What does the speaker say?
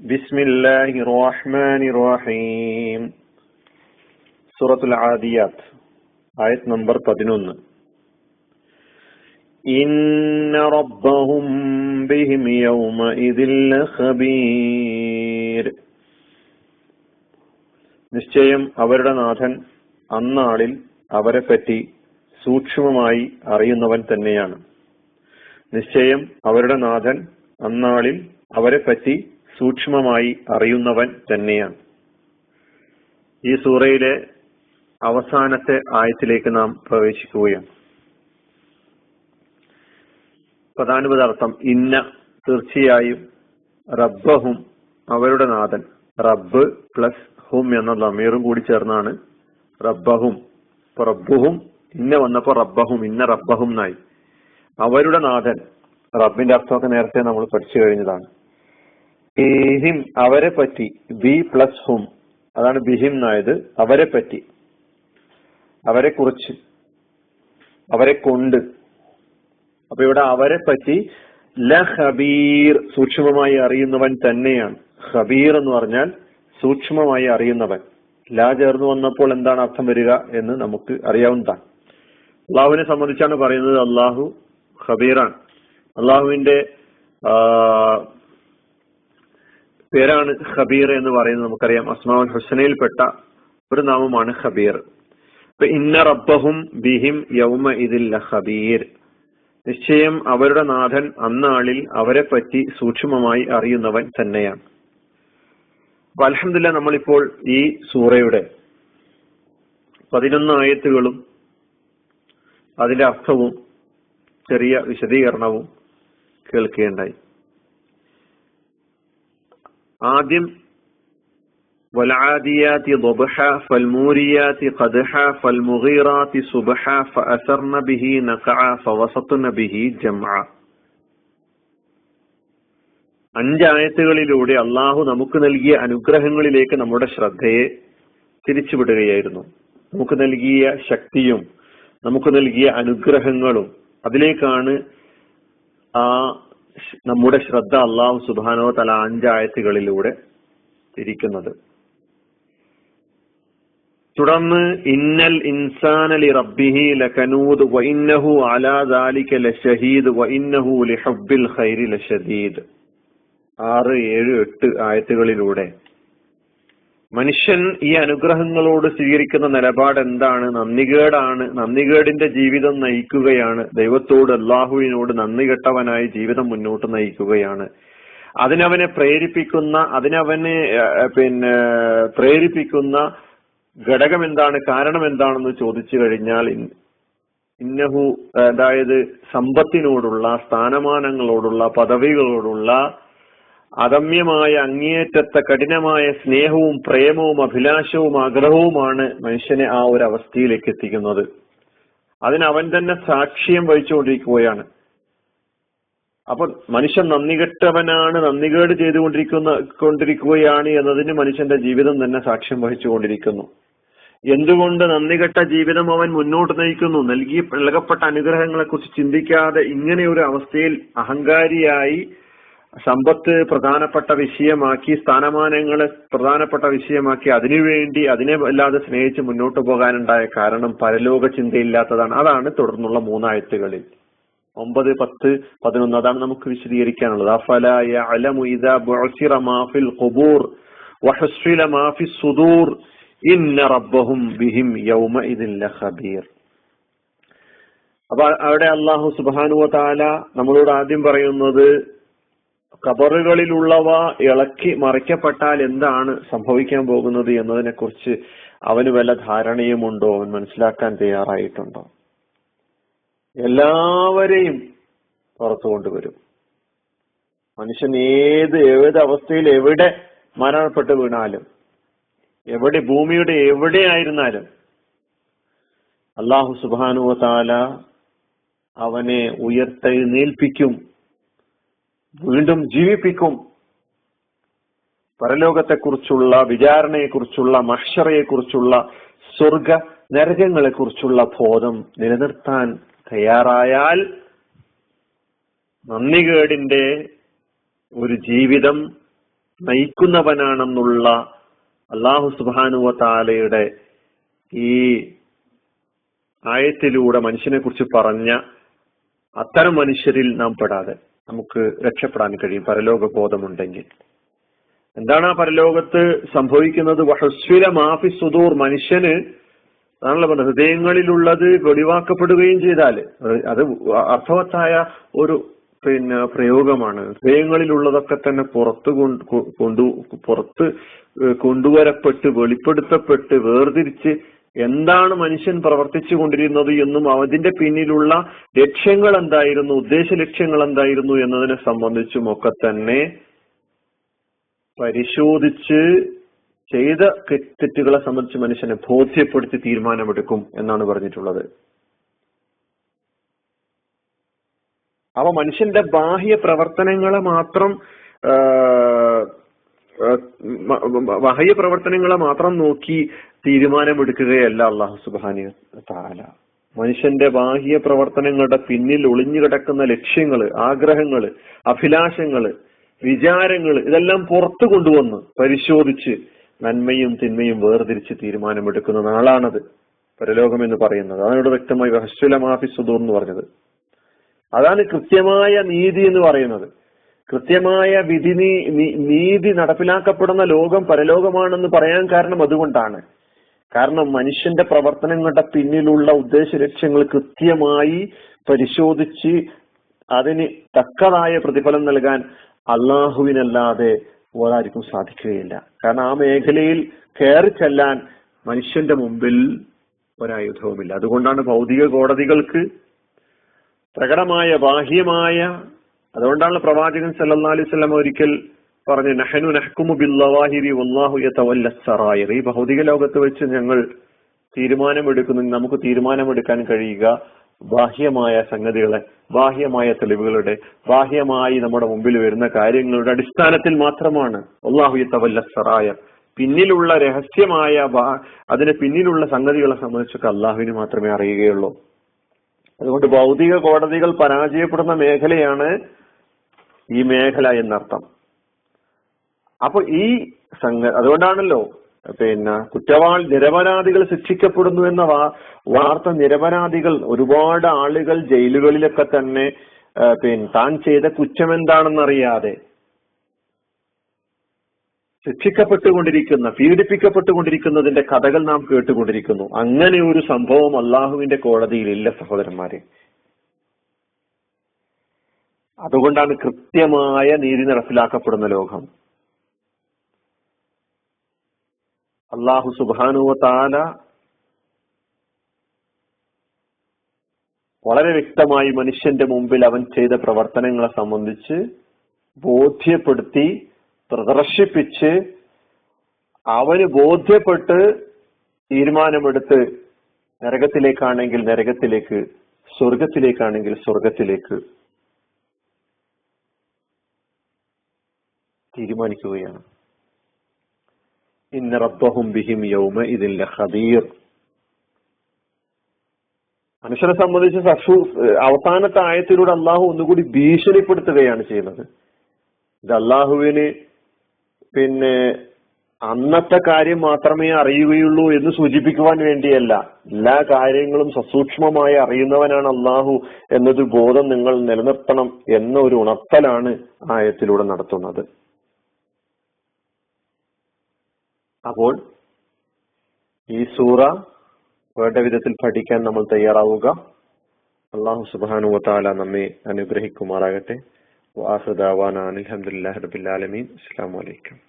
ബിസ്മില്ലാഹി റഹ്മാനി റഹീം സൂറത്തുൽ ആദിയാത്ത് ആയത് നമ്പർ പതിനൊന്ന്. ഇന്ന റബ്ബഹും ബിഹിം യൗമ ഇതില്ല ഖബീർ. നിശ്ചയം അവരുടെ നാഥൻ അന്നാളിൽ അവരെ അവരെപ്പറ്റി സൂക്ഷ്മമായി അറിയുന്നവൻ തന്നെയാണ്. നിശ്ചയം അവരുടെ നാഥൻ അന്നാളിൽ അവരെ അവരെപ്പറ്റി സൂക്ഷ്മമായി അറിയുന്നവൻ തന്നെയാണ്. ഈ സൂറയിലെ അവസാനത്തെ ആയത്തിലേക്ക് നാം പ്രവേശിക്കുകയാണ്. പ്രധാനപ്പെട്ട അർത്ഥം ഇന്ന. തീർച്ചയായും റബ്ബഹും അവരുടെ നാഥൻ. റബ്ബ് പ്ലസ് ഹും എന്ന ലമീറും കൂടി ചേർന്നാണ് റബ്ബഹും. റബ്ബുഹും ഇന്ന വന്നപ്പോ റബ്ബഹും ഇന്ന റബ്ബഹും എന്നായി. അവരുടെ നാഥൻ. റബ്ബിന്റെ അർത്ഥമൊക്കെ നേരത്തെ നമ്മൾ പഠിച്ചു കഴിഞ്ഞതാണ്. ബിഹിം അവരെ പറ്റി. ബി പ്ലസ് ഹും. അതാണ് ബിഹിം എന്നായത് അവരെ പറ്റി. അവരെ കുറിച്ച്. അവരെ കൊണ്ട്. അപ്പൊ ഇവിടെ അവരെ പറ്റി ല ഹബീർ സൂക്ഷ്മമായി അറിയുന്നവൻ തന്നെയാണ്. ഹബീർ എന്ന് പറഞ്ഞാൽ സൂക്ഷ്മമായി അറിയുന്നവൻ. ലാ ചേർന്ന് വന്നപ്പോൾ എന്താണ് അർത്ഥം വരിക എന്ന് നമുക്ക് അറിയാവുന്നതാണ്. അള്ളാഹുവിനെ സംബന്ധിച്ചാണ് പറയുന്നത് അള്ളാഹു ഹബീറാണ് അള്ളാഹുവിന്റെ പേരാണ് ഖബീർ എന്ന് പറയുന്നത് നമുക്കറിയാം. അസ്മാവുൽ ഹുസനയിൽപ്പെട്ട ഒരു നാമമാണ് ഖബീർ. ഇപ്പൊ ഇന്ന റബ്ബഹും ബിഹിം യൗമ ഇതിൽ ഖബീർ. നിശ്ചയം അവരുടെ നാഥൻ അന്നാളിൽ അവരെ പറ്റി സൂക്ഷ്മമായി അറിയുന്നവൻ തന്നെയാണ്. അപ്പൊ അലഹമില്ല നമ്മളിപ്പോൾ ഈ സൂറയുടെ പതിനൊന്ന് ആയത്തുകളും അതിന്റെ അർത്ഥവും ചെറിയ വിശദീകരണവും കേൾക്കുകയുണ്ടായി ആദ്യം والعاديات ضبحا فالموريات قدحا فالمغيرات صبحا فأثرن به نقعا فوسطن به جمعا അഞ്ചായത്തുകളിലൂടെ അള്ളാഹു നമുക്ക് നൽകിയ അനുഗ്രഹങ്ങളിലേക്ക് നമ്മുടെ ശ്രദ്ധയെ തിരിച്ചുവിടുകയായിരുന്നു നമുക്ക് നൽകിയ ശക്തിയും നമുക്ക് നൽകിയ അനുഗ്രഹങ്ങളും അതിലേക്കാണ് ആ നമ്മുടെ ശ്രദ്ധ അള്ളാഹു സുബാനോ തല അഞ്ചായത്തുകളിലൂടെ തിരിക്കുന്നത് തുടർന്ന് ഇന്നൽ ഇൻസാനലി റബ്ബിഹി ലഖനൂദ് വഇന്നഹു അലാ ദാലിക ലഷഹീദ് വഇന്നഹു ലിഹബ്ബിൽ ഖൈരി ലഷദീദ്. ആറ് ഏഴ് എട്ട് ആയത്തുകളിലൂടെ മനുഷ്യൻ ഈ അനുഗ്രഹങ്ങളോട് സ്വീകരിക്കുന്ന നിലപാട് എന്താണ്? നന്ദികേടാണ്. നന്ദികേടിന്റെ ജീവിതം നയിക്കുകയാണ്. ദൈവത്തോട് അള്ളാഹുവിനോട് നന്ദി കെട്ടവനായി ജീവിതം മുന്നോട്ട് നയിക്കുകയാണ്. അതിനവനെ പ്രേരിപ്പിക്കുന്ന അതിനവനെ പിന്നെ പ്രേരിപ്പിക്കുന്ന ഘടകം എന്താണ്? കാരണം എന്താണെന്ന് ചോദിച്ചു കഴിഞ്ഞാൽ ഇന്നഹു അതായത് സമ്പത്തിനോടുള്ള സ്ഥാനമാനങ്ങളോടുള്ള പദവികളോടുള്ള അദമ്യമായ അങ്ങേയറ്റത്തെ കഠിനമായ സ്നേഹവും പ്രേമവും അഭിലാഷവും ആഗ്രഹവുമാണ് മനുഷ്യനെ ആ ഒരു അവസ്ഥയിലേക്ക് എത്തിക്കുന്നത്. അതിന് അവൻ തന്നെ സാക്ഷ്യം വഹിച്ചുകൊണ്ടിരിക്കുകയാണ്. അപ്പൊ മനുഷ്യൻ നന്ദികെട്ടവനാണ് നന്ദികേട് ചെയ്തുകൊണ്ടിരിക്കുന്ന കൊണ്ടിരിക്കുകയാണ് എന്നതിന് മനുഷ്യന്റെ ജീവിതം തന്നെ സാക്ഷ്യം വഹിച്ചുകൊണ്ടിരിക്കുന്നു. എന്തുകൊണ്ട് നന്ദികെട്ട ജീവിതം അവൻ മുന്നോട്ട് നയിക്കുന്നു? നൽകി നൽകപ്പെട്ട അനുഗ്രഹങ്ങളെ കുറിച്ച് ചിന്തിക്കാതെ ഇങ്ങനെ ഒരു അവസ്ഥയിൽ അഹങ്കാരിയായി സമ്പത്ത് പ്രധാനപ്പെട്ട വിഷയമാക്കി സ്ഥാനമാനങ്ങൾ പ്രധാനപ്പെട്ട വിഷയമാക്കി അതിനുവേണ്ടി അതിനെ വല്ലാതെ സ്നേഹിച്ച് മുന്നോട്ട് പോകാനുണ്ടായ കാരണം പരലോക ചിന്തയില്ലാത്തതാണ്. അതാണ് തുടർന്നുള്ള മൂന്നായത്തുകളിൽ. ഒമ്പത് പത്ത് പതിനൊന്ന് അതാണ് നമുക്ക് വിശദീകരിക്കാനുള്ളത്. ഖുബൂർ വഹസ്ഫില ഇന്ന റബ്ബഹും ബിഹിം ലഖബീർ. അപ്പൊ അവിടെ അള്ളാഹു സുബാനുവ താല നമ്മളോട് ആദ്യം പറയുന്നത് കബറുകളിലുള്ളവ ഇളക്കി മറിക്കപ്പെട്ടാൽ എന്താണ് സംഭവിക്കാൻ പോകുന്നത് എന്നതിനെ കുറിച്ച് അവന് വല്ല ധാരണയുമുണ്ടോ? അവൻ മനസ്സിലാക്കാൻ തയ്യാറായിട്ടുണ്ടോ? എല്ലാവരെയും പുറത്തു കൊണ്ടുവരും. മനുഷ്യൻ ഏത് ഏത് അവസ്ഥയിൽ എവിടെ മരണപ്പെട്ട് വീണാലും എവിടെ ഭൂമിയുടെ എവിടെയായിരുന്നാലും അള്ളാഹു സുബാനുവ താല അവനെ ഉയർത്തെഴുന്നേൽപ്പിക്കും വീണ്ടും ജീവിപ്പിക്കും. പരലോകത്തെക്കുറിച്ചുള്ള വിചാരണയെക്കുറിച്ചുള്ള മഷറയെക്കുറിച്ചുള്ള സ്വർഗ നരകങ്ങളെക്കുറിച്ചുള്ള ബോധം നിലനിർത്താൻ തയ്യാറായാൽ നന്ദികേടിന്റെ ഒരു ജീവിതം നയിക്കുന്നവനാണെന്നുള്ള അള്ളാഹു സുബാനുവ താലയുടെ ഈ ആയത്തിലൂടെ മനുഷ്യനെ കുറിച്ച് പറഞ്ഞ അത്തരം മനുഷ്യരിൽ നാം പെടാതെ. നമുക്ക് രക്ഷപ്പെടാൻ കഴിയും. പരലോക ബോധമുണ്ടെങ്കിൽ എന്താണ് ആ പരലോകത്ത് സംഭവിക്കുന്നത്? വഹസ്വില മാഫി സുദൂർ. മനുഷ്യന് അതാണല്ലോ പറഞ്ഞത്. ഹൃദയങ്ങളിലുള്ളത് വെളിവാക്കപ്പെടുകയും ചെയ്താൽ അത് അർത്ഥവത്തായ ഒരു പിന്നെ പ്രയോഗമാണ്. ഹൃദയങ്ങളിലുള്ളതൊക്കെ തന്നെ പുറത്ത് കൊണ്ടു പുറത്ത് കൊണ്ടുവരപ്പെട്ട് വെളിപ്പെടുത്തപ്പെട്ട് വേർതിരിച്ച് എന്താണ് മനുഷ്യൻ പ്രവർത്തിച്ചു കൊണ്ടിരുന്നത് എന്നും അതിന്റെ പിന്നിലുള്ള ലക്ഷ്യങ്ങൾ എന്തായിരുന്നു ഉദ്ദേശ ലക്ഷ്യങ്ങൾ എന്തായിരുന്നു എന്നതിനെ സംബന്ധിച്ചും ഒക്കെ തന്നെ പരിശോധിച്ച് ചെയ്ത തെറ്റുകളെ സംബന്ധിച്ച് മനുഷ്യനെ ബോധ്യപ്പെടുത്തി തീരുമാനമെടുക്കും എന്നാണ് പറഞ്ഞിട്ടുള്ളത്. അവ മനുഷ്യന്റെ ബാഹ്യ പ്രവർത്തനങ്ങളെ മാത്രം ബാഹ്യ പ്രവർത്തനങ്ങളെ മാത്രം നോക്കി തീരുമാനമെടുക്കുകയല്ല അള്ളാഹു സുബാനി താല മനുഷ്യന്റെ ബാഹ്യ പ്രവർത്തനങ്ങളുടെ പിന്നിൽ ഒളിഞ്ഞു കിടക്കുന്ന ലക്ഷ്യങ്ങൾ ആഗ്രഹങ്ങൾ അഭിലാഷങ്ങൾ വിചാരങ്ങൾ ഇതെല്ലാം പുറത്തു കൊണ്ടുവന്ന് പരിശോധിച്ച് നന്മയും തിന്മയും വേർതിരിച്ച് തീരുമാനമെടുക്കുന്ന നാളാണത്. പരലോകം എന്ന് പറയുന്നത്. അതാണ് വ്യക്തമായി ഹസ്വലമാഫി സുദൂർ എന്ന് പറഞ്ഞത്. അതാണ് കൃത്യമായ നീതി എന്ന് പറയുന്നത്. കൃത്യമായ വിധി നീതി നടപ്പിലാക്കപ്പെടുന്ന ലോകം പരലോകമാണെന്ന് പറയാൻ കാരണം അതുകൊണ്ടാണ്. കാരണം മനുഷ്യന്റെ പ്രവർത്തനങ്ങളുടെ പിന്നിലുള്ള ഉദ്ദേശ ലക്ഷ്യങ്ങൾ കൃത്യമായി പരിശോധിച്ച് അതിന് തക്കതായ പ്രതിഫലം നൽകാൻ അള്ളാഹുവിനല്ലാതെ ഒരാർക്കും സാധിക്കുകയില്ല. കാരണം ആ മേഖലയിൽ കയറി ചെല്ലാൻ മനുഷ്യന്റെ മുമ്പിൽ ഒരായുധവുമില്ല. അതുകൊണ്ടാണ് ഭൗതിക കോടതികൾക്ക് പ്രകടമായ ബാഹ്യമായ അതുകൊണ്ടാണ് പ്രവാചകൻ സല്ലാ അലൈഹി വസല്ലം ഒരിക്കൽ പറഞ്ഞു നഹനു നഹ്കുമു ബില്ലവാഹിരി വല്ലാഹു ഈ ഭൗതിക ലോകത്ത് വെച്ച് ഞങ്ങൾ തീരുമാനമെടുക്കുന്നു നമുക്ക് തീരുമാനമെടുക്കാൻ കഴിയുക ബാഹ്യമായ സംഗതികളെ ബാഹ്യമായ തെളിവുകളുടെ ബാഹ്യമായി നമ്മുടെ മുമ്പിൽ വരുന്ന കാര്യങ്ങളുടെ അടിസ്ഥാനത്തിൽ മാത്രമാണ് അള്ളാഹു സറായർ പിന്നിലുള്ള രഹസ്യമായ അതിന് പിന്നിലുള്ള സംഗതികളെ സംബന്ധിച്ചൊക്കെ അള്ളാഹുവിന് മാത്രമേ അറിയുകയുള്ളൂ. അതുകൊണ്ട് ഭൗതിക കോടതികൾ പരാജയപ്പെടുന്ന മേഖലയാണ് ഈ മേഖല എന്നർത്ഥം. അപ്പൊ ഈ സംഘ അതുകൊണ്ടാണല്ലോ പിന്നെ കുറ്റവാളി നിരപരാധികൾ ശിക്ഷിക്കപ്പെടുന്നു എന്ന വാർത്ത നിരപരാധികൾ ഒരുപാട് ആളുകൾ ജയിലുകളിലൊക്കെ തന്നെ പിന്നെ താൻ ചെയ്ത കുറ്റം എന്താണെന്നറിയാതെ ശിക്ഷിക്കപ്പെട്ടുകൊണ്ടിരിക്കുന്ന പീഡിപ്പിക്കപ്പെട്ടുകൊണ്ടിരിക്കുന്നതിന്റെ കഥകൾ നാം കേട്ടുകൊണ്ടിരിക്കുന്നു. അങ്ങനെ ഒരു സംഭവം അള്ളാഹുവിന്റെ കോടതിയിൽ ഇല്ല സഹോദരന്മാരെ. അതുകൊണ്ടാണ് കൃത്യമായ നീതി നടപ്പിലാക്കപ്പെടുന്ന ലോകം. അള്ളാഹു സുബാനുവ താല വളരെ വ്യക്തമായി മനുഷ്യന്റെ മുമ്പിൽ അവൻ ചെയ്ത പ്രവർത്തനങ്ങളെ സംബന്ധിച്ച് ബോധ്യപ്പെടുത്തി പ്രദർശിപ്പിച്ച് അവന് ബോധ്യപ്പെട്ട് തീരുമാനമെടുത്ത് നരകത്തിലേക്കാണെങ്കിൽ നരകത്തിലേക്ക് സ്വർഗത്തിലേക്കാണെങ്കിൽ സ്വർഗത്തിലേക്ക് തീരുമാനിക്കുകയാണ്. ഇന്ന റബ്ബഹും ബിഹിം യൗമ ഇതില്ല ഖബീർ മനുഷ്യനെ സംബന്ധിച്ച് സഫു അവസാനത്തെ ആയത്തിലൂടെ അള്ളാഹു ഒന്നുകൂടി ഭീഷണിപ്പെടുത്തുകയാണ് ചെയ്യുന്നത്. ഇത് അള്ളാഹുവിന് പിന്നെ അന്നത്തെ കാര്യം മാത്രമേ അറിയുകയുള്ളൂ എന്ന് സൂചിപ്പിക്കുവാൻ വേണ്ടിയല്ല. എല്ലാ കാര്യങ്ങളും സസൂക്ഷ്മമായി അറിയുന്നവനാണ് അള്ളാഹു എന്നൊരു ബോധം നിങ്ങൾ നിലനിർത്തണം എന്ന ഒരു ഉണർത്തലാണ് ആയത്തിലൂടെ നടത്തുന്നത്. അപ്പോൾ ഈ സൂറ വേണ്ട വിധത്തിൽ പഠിക്കാൻ നമ്മൾ തയ്യാറാവുക. അള്ളാഹു സുബാനു വത്താല നമ്മെ അനുഗ്രഹിക്കുമാറാകട്ടെ. വാസുദാവാന അലഹമുല്ലാ റബിൻ അസ്സാം വലൈക്കും